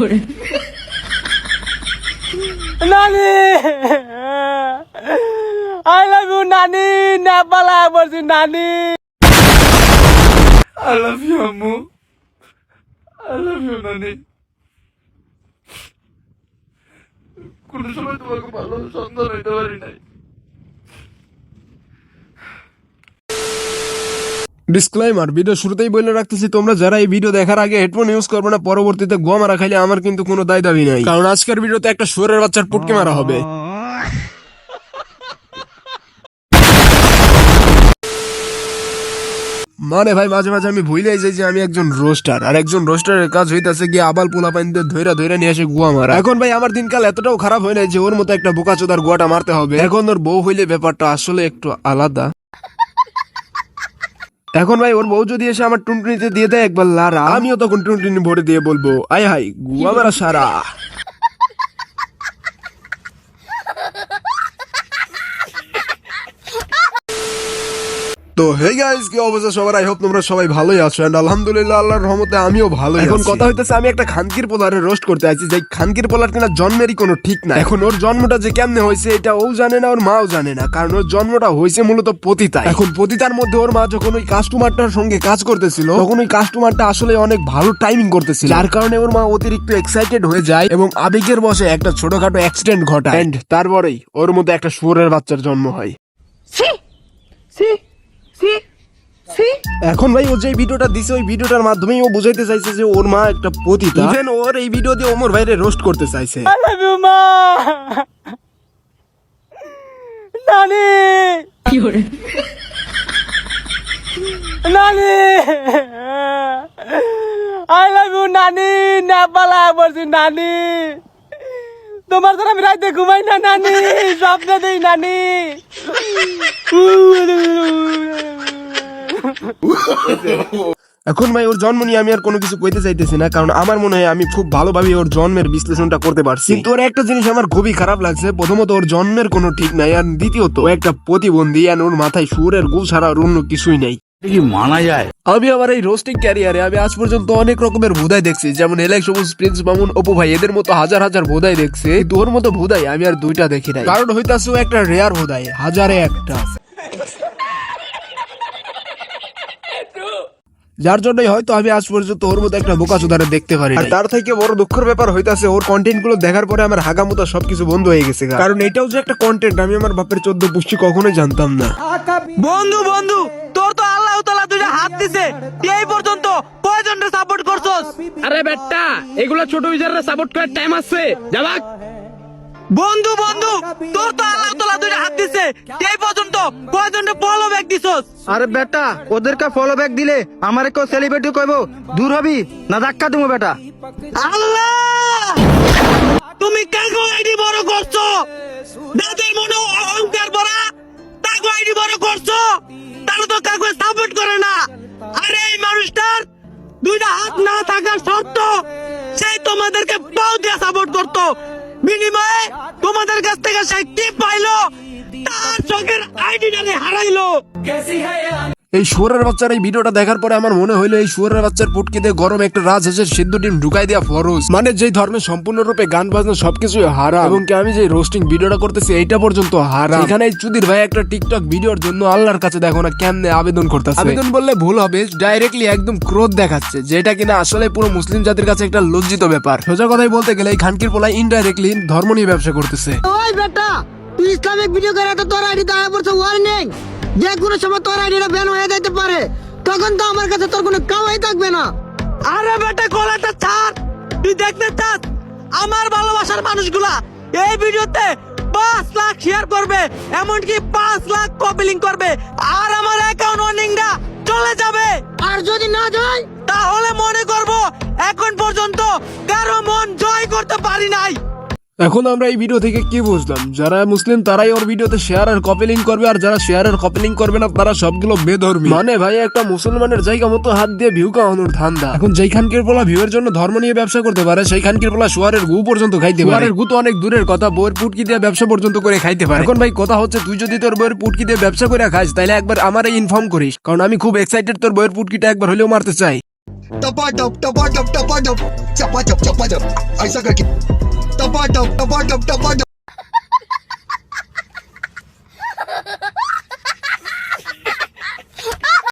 ধরে নানি! I love you নানি! না পালা নানি! আই লাভ ইউ আম্মু। আই লাভ ইউ নানি। সময় তোমাকে ভালো সন্ধান হইতে পারি নাই। ডিসক্লাইমার ভিডিও শুরুতেই বলে রাখতেছি, তোমরা যারা এই ভিডিও দেখার আগে হেডফোন ইউজ করবে না, পরবর্তীতে গোয়া মারা খাইলে আমার কিন্তু কোনো দায় দাবি নাই। কারণ আজকের ভিডিওতে একটা সুরের বাচ্চার পুটকে মারা হবে। মানে ভাই, মাঝে মাঝে আমি ভুলে যাই যে আমি একজন রোস্টার আর একজন রোস্টারের কাজ হইতাছে গিয়ে আবাল পোলা পানিতে ধৈরা ধৈরা নিয়ে আসে গুয়া মারা। এখন ভাই, আমার দিনকাল এতটাও খারাপ হয় নাই যে ওর মতো একটা বোকা চোদার গুয়াটা মারতে হবে। এখন ওর বউ হইলে ব্যাপারটা আসলে একটু আলাদা। এখন ভাই, ওর বউ যদি এসে আমার টুনটুনিতে দিয়ে দেয়, একবার লারা। আমিও তখন টুনটুনি ভরে দিয়ে বলব, আয় হাই গুয়া মারা সারা। তো হে গাইস কি অবস্থা সবার? আই হোপ তোমরা সবাই ভালোই আছো এন্ড আলহামদুলিল্লাহ আল্লাহর রহমতে আমিও ভালো এখন কথা হইতেছে আমি একটা খানকির পোলারে রোস্ট করতে আছি যে খানকির পোলার কিনা জন্মেরই কোনো ঠিক না এখন ওর জন্মটা যে কেমনে হয়েছে এটা ও জানে না ওর মাও জানে না কারণ ওর জন্মটা হয়েছে মূলত পতিতা এখন পতিতার মধ্যে ওর মা যখন ওই কাস্টমারটার সঙ্গে কাজ করতেছিল তখন ওই কাস্টমারটা আসলে অনেক ভালো টাইমিং করতেছিল। যার কারণে ওর মা অতিরিক্ত এক্সাইটেড হয়ে যায় এবং আবেগের বসে একটা ছোটখাটো অ্যাক্সিডেন্ট ঘটায়। এন্ড তারপরেই ওর মধ্যে একটা শুয়োরের বাচ্চার জন্ম হয়। এখন ভাই ও যে ভিডিওটা দিছে ওই ভিডিওটার মাধ্যমেই ও বুঝাইতে চাইছে যে ওর মা একটা পতিতা। ইভেন ওর এই ভিডিও দিয়ে ওমর ভাইরে রোস্ট করতে চাইছে। আই লাভ you, মা! নানি! নানি! আই লাভ ইউ নানি! নেপালা বলছি নানি! তোমার দ্বারা আমি রাতে ঘুমাই না নানি! স্বপ্ন দেই নানি! এখন ভাই ওর জন্ম নিয়ে আমি আর কোনো কিছু কইতে চাইতেছি না কারণ আমার মনে হয় আমি খুব ভালোভাবে ওর জন্মের বিশ্লেষণটা করতে পারছি। কিন্তু ওর একটা জিনিস আমার খুবই খারাপ লাগছে প্রথমত ওর জন্মের কোনো ঠিক নাই আর দ্বিতীয়ত ও একটা প্রতিবন্ধী আর ওর মাথায় সুরের গু ছাড়া আর অন্য কিছুই নাই। কি মানা যায়? আমি আমার এই রোস্টিং ক্যারিয়ারে আমি আজ পর্যন্ত অনেক রকমের ভুদাই দেখছি যেমন এলাই সবুজ প্রিন্স মামুন অপু ভাই এদের মতো হাজার হাজার ভুদাই দেখছি ওর মতো ভুদাই আমি আর দুইটা দেখি নাই। কারণ হইতাছে একটা রেয়ার ভুদাই হাজারে একটা যার জন্যই হয়তো আমি আজ পর্যন্ত ওর মতো একটা বোকা চোদারে দেখতে পারি আর তার থেকে বড় দুঃখের ব্যাপার হইতাছে ওর কন্টেন্টগুলো দেখার পরে আমার হাগামুতা সবকিছু বন্ধ হয়ে গেছে কারণ এটাও যে একটা কন্টেন্ট আমি আমার বাপের চোদ্দ পুষ্টি কখনোই জানতাম না। বন্ধু বন্ধু তোর তো আল্লাহ তালা দুইটা হাত দিছে। এই পর্যন্ত কয়জনকে সাপোর্ট করছস? আরে বেটা এগুলো ছোট বিচারের সাপোর্ট করার টাইম আছে। যাবাক বন্ধু বন্ধু তোর তো আল্লাহ তালা দুইটা হাত দিছে। এই কয়জনকে ফলো ব্যাক দিছস? আরে বেটা ওদেরকে ফলো ব্যাক দিলে আমার কেউ সেলিব্রিটি কইব দূর হবি? না ধাক্কা দেবো বেটা। আল্লাহ! তুমি কাগো আইডি বড় করছ? যাদের মনে অহংকার ভরা। তাগো আইডি বড় করছ? তাহলে তো কাগো সাপোর্ট করে না। আরে এই মানুষটার দুইটা হাত না থাকার শর্ত সেই তোমাদেরকে পাও দিয়ে সাপোর্ট করতো। বিনিময়ে তোমাদের কাছ থেকে সে কি পাইলো? তার চোখের হারাইলো এই শুয়ারের বাচ্চার এই ভিডিওটা দেখার পরে আমার মনে হইল এই শুয়ারের বাচ্চার পুটকে দিয়ে গরম একটা রাজহাঁসের সিদ্ধ ডিম ঢুকাই দেওয়া ফরজ। মানে যেই ধর্মে সম্পূর্ণরূপে গান বাজনা সবকিছুই হারা এবং কি আমি যে রোস্টিং ভিডিওটা করতেছি এইটা পর্যন্ত হারা এখানে এই চুদির ভাই একটা টিকটক ভিডিওর জন্য আল্লাহর কাছে দেখো না কেমনে আবেদন করতেছে। আবেদন বললে ভুল হবে ডাইরেক্টলি একদম ক্রোধ দেখাচ্ছে যেটা কিনা আসলে পুরো মুসলিম জাতির কাছে একটা লজ্জিত ব্যাপার। সোজা কথাই বলতে গেলে এই খানকির পোলাই ইনডাইরেক্টলি ধর্ম নিয়ে ব্যবসা করতেছে। ওই বেটা তুই ইসলামিক ভিডিও করে তো তোর আইডি দাঁড়া পড়ছে ওয়ার্নিং যে কোনো সময় তোর আইডিটা ব্যান হয়ে যেতে পারে। তখন তো আমার কাছে তোর কোনো কামাই থাকবে না। আরে বেটা গলাটা ছাড়! তুই দেখতে চাস আমার ভালোবাসার মানুষগুলা এই ভিডিওতে পাঁচ লাখ শেয়ার করবে এমনকি পাঁচ লাখ কপিলিং করবে আর আমার অ্যাকাউন্ট ওয়ার্নিংটা চলে যাবে। আর যদি না যায়? তাহলে মনে করব এখন পর্যন্ত কারও মন জয় করতে পারি নাই। এখন আমরা এই ভিডিও থেকে কি বুঝলাম? যারা মুসলিম তারাই ওর ভিডিওতে শেয়ার আর কপি লিঙ্ক করবে আর যারা শেয়ার আর কপি লিঙ্ক করবে না তারা সবগুলো বেধর্মী। মানে ভাই একটা মুসলমানের জায়গা মতো হাত দিয়ে ভিউ কামানোর ধান্দা। এখন যেইখানকের পোলা এর জন্য ধর্ম নিয়ে ব্যবসা করতে পারে সেইখানকের পোলা সোয়ারের গু পর্যন্ত খাইতে পারে। গু তো অনেক দূরের কথা বইয়ের পুটকি দিয়ে ব্যবসা পর্যন্ত করে খাইতে পারে। এখন ভাই কথা হচ্ছে তুই যদি তোর বইয়ের পুটকি দিয়ে ব্যবসা করে খাস তাহলে একবার আমার ইনফর্ম করিস। কারণ আমি খুব এক্সাইটেড তোর বইয়ের পুটকিটা একবার হলেও মারতে চাই। টপা টপ টপা টপ টপা টপ চপা চপ চপা চপ আইসা কাকি। the bottom, the bottom, the bottom.